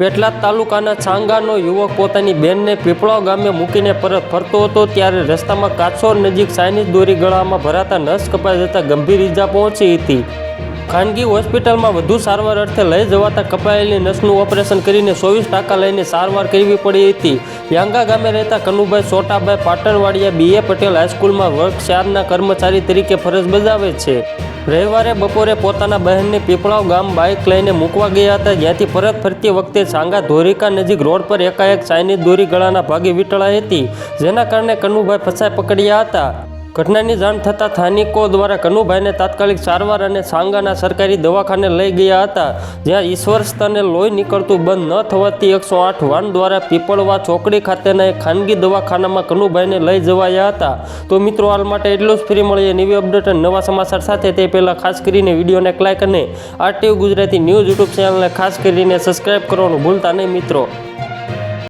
પેટલાદ તાલુકાના છાંગાનો યુવક પોતાની બેનને પીપળાવ ગામે મૂકીને પરત ફરતો હતો ત્યારે રસ્તામાં કાછોર નજીક ચાઇનીઝ દોરી ગળામાં ભરાતા નસ કપાઈ જતા ગંભીર ઈજા પહોંચી હતી. ખાનગી હોસ્પિટલમાં વધુ સારવાર અર્થે લઈ જવાતા કપાયેલી નસનું ઓપરેશન કરીને ચોવીસ ટાંકા લઈને સારવાર કરવી પડી હતી. યાંગા ગામે રહેતા કનુભાઈ સોટાભાઈ પાટણવાડિયા બીએ પટેલ હાઈસ્કૂલમાં વર્ગ કર્મચારી તરીકે ફરજ બજાવે છે. રવિવારે બપોરે પોતાના બહેનને પીપળાવ ગામ બાઇક લઈને મૂકવા ગયા હતા, જ્યાંથી પરત ફરતી વખતે સાંગા ધોરિકા નજીક રોડ પર એકાએક ચાઇનીઝ દોરી ગળાના ભાગે વીંટળાઈ હતી. જેના કારણે કનુભાઈ ફસાઈ પકડ્યા હતા. ઘટનાની જાણ થતાં સ્થાનિકો દ્વારા કનુભાઈને તાત્કાલિક સારવાર અને સાંગાના સરકારી દવાખાને લઈ ગયા હતા, જ્યાં ઈશ્વર સ્તને લોહી નીકળતું બંધ ન થવાથી એકસો આઠ વાન દ્વારા પીપળવા ચોકડી ખાતેના એક ખાનગી દવાખાનામાં કનુભાઈને લઈ જવાયા હતા. તો મિત્રો, હાલ માટે એટલું જ. ફ્રી મળીએ નવી અપડેટ અને નવા સમાચાર સાથે. તે પહેલાં ખાસ કરીને વિડીયોને એક લાઇક અને આરટીયુ ગુજરાતી ન્યૂઝ યુટ્યુબ ચેનલને ખાસ કરીને સબસ્ક્રાઇબ કરવાનું ભૂલતા નહીં મિત્રો.